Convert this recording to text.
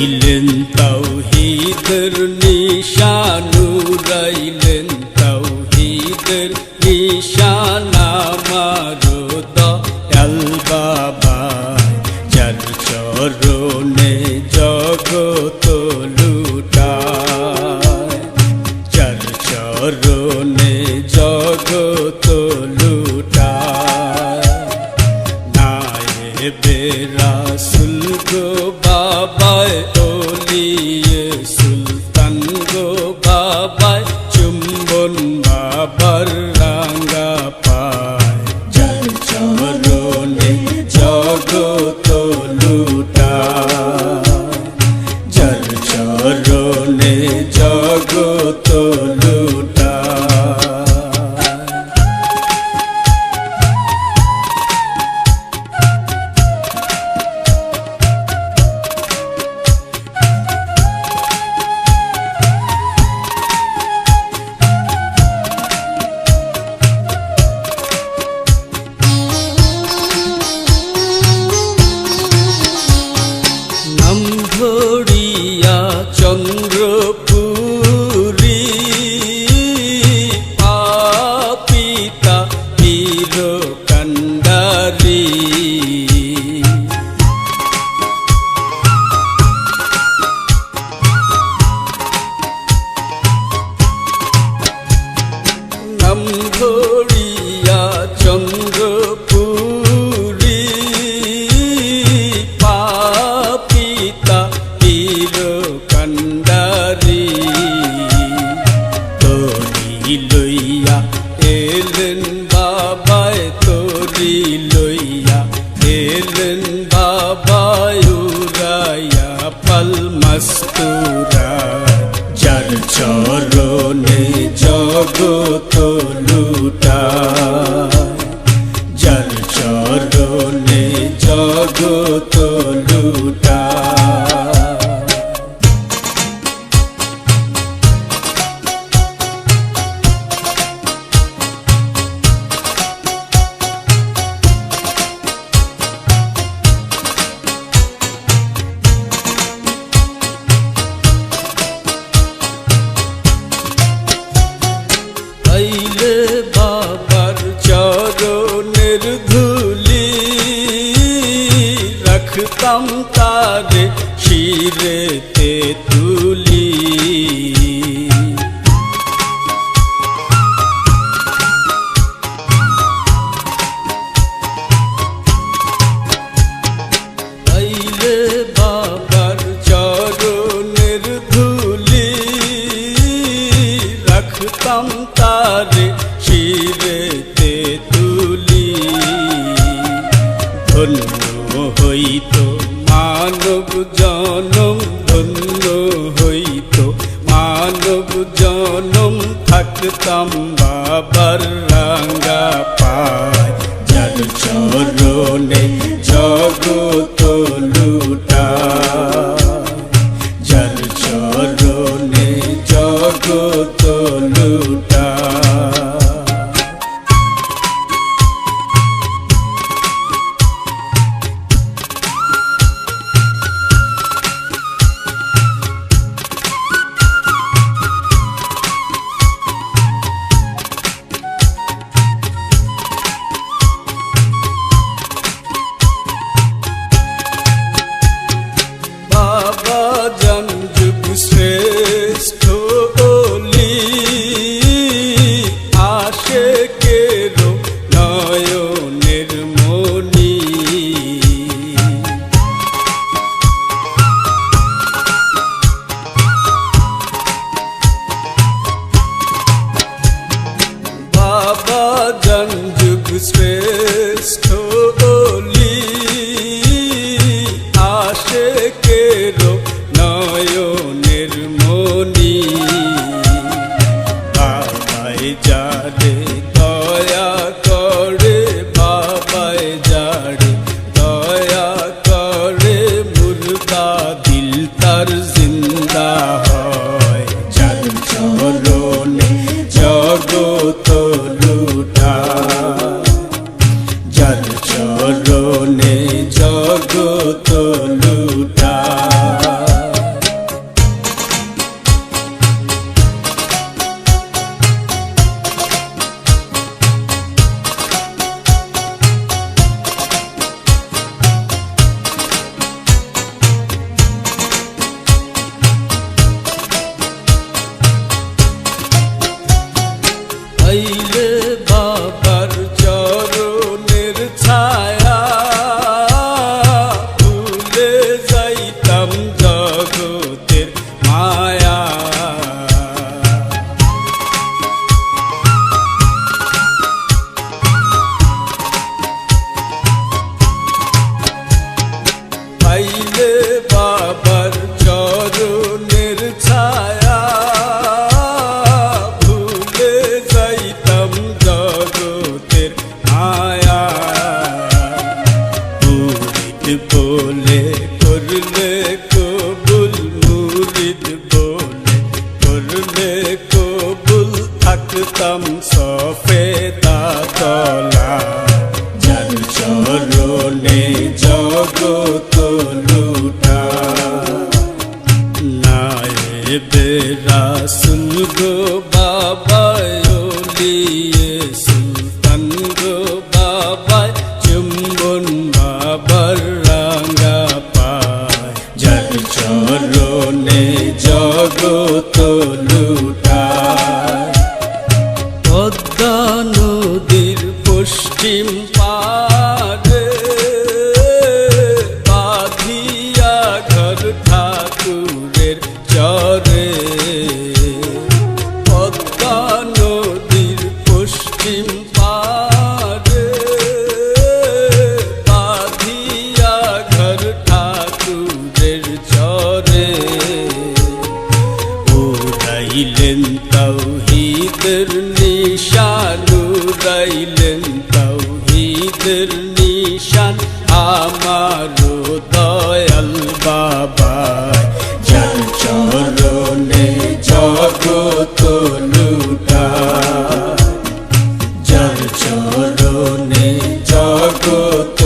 উড়াইলেন তৌহিদের নিশানু রাইলেন তৌহিদের নিশানা মারো দয়াল বাবা যার চরণে জগত সুলতান গো ধরিয়া চন্দ্রপুরী পাপিতা বীর কান্ডারী তরি লইয়া এলেন বাবায় তরি লইয়া এলেন বাবায় উড়াইয়া পাল মস্তুরা যার চরণে জগত চরণের ধুলি রাখতাম তার শিরেতে তুলি। ধন্য হইত, মানব জনম ধন্য হইত, মানব জনম থাকতাম বাবার রাঙ্গা পায়। যার চরণে জগত লুটায় God is বাবায় ওলিয়ে সুলতান গো বাবায় চুম্বন বাবার রাঙা পায়। যার চরণে জগত পশ্চিম গাইলেন তাওহীদের নিশান আমার দয়াল বাবা। যার চরণে জগত লুটা যার চরণে জগত